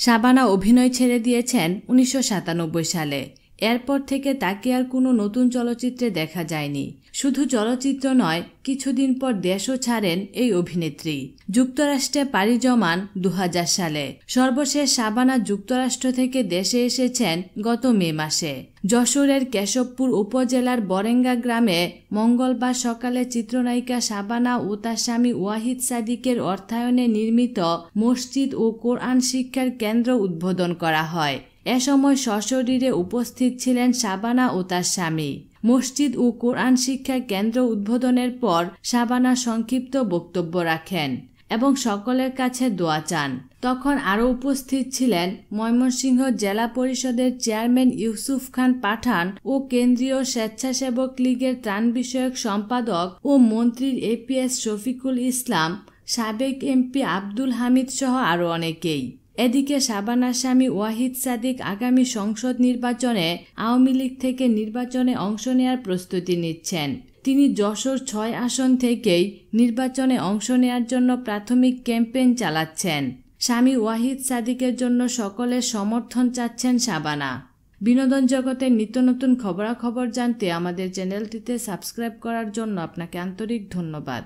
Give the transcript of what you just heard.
শাবানা অভিনয় ছেড়ে দিয়েছেন উনিশশো সাতানব্বই সালে। এরপর থেকে তাকে আর কোনো নতুন চলচ্চিত্রে দেখা যায়নি। শুধু চলচ্চিত্র নয়, কিছুদিন পর দেশও ছাড়েন এই অভিনেত্রী। যুক্তরাষ্ট্রে পাড়ি জমান দু সালে। সর্বশেষ সাবানা যুক্তরাষ্ট্র থেকে দেশে এসেছেন গত মে মাসে। যশোরের কেশবপুর উপজেলার বরেঙ্গা গ্রামে মঙ্গলবার সকালে চিত্রনায়িকা সাবানা ও তার স্বামী ওয়াহিদ সাদিকের অর্থায়নে নির্মিত মসজিদ ও কোরআন শিক্ষার কেন্দ্র উদ্বোধন করা হয়। এ সময় সশরীরে উপস্থিত ছিলেন সাবানা ও তার স্বামী। মসজিদ ও কোরআন শিক্ষা কেন্দ্র উদ্বোধনের পর সাবানা সংক্ষিপ্ত বক্তব্য রাখেন এবং সকলের কাছে দোয়া চান। তখন আরও উপস্থিত ছিলেন ময়মনসিংহ জেলা পরিষদের চেয়ারম্যান ইউসুফ খান পাঠান ও কেন্দ্রীয় স্বেচ্ছাসেবক লীগের ত্রাণ বিষয়ক সম্পাদক ও মন্ত্রীর এপিএস শফিকুল ইসলাম, সাবেক এমপি আব্দুল হামিদ সহ আরও অনেকেই। এদিকে শাবানার স্বামী ওয়াহিদ সাদিক আগামী সংসদ নির্বাচনে আওয়ামী লীগ থেকে নির্বাচনে অংশ নেওয়ার প্রস্তুতি নিচ্ছেন। তিনি যশোর ছয় আসন থেকেই নির্বাচনে অংশ নেওয়ার জন্য প্রাথমিক ক্যাম্পেইন চালাচ্ছেন। স্বামী ওয়াহিদ সাদিকের জন্য সকলের সমর্থন চাচ্ছেন শাবানা। বিনোদন জগতের নিত্য নতুন খবরাখবর জানতে আমাদের চ্যানেলটিতে সাবস্ক্রাইব করার জন্য আপনাকে আন্তরিক ধন্যবাদ।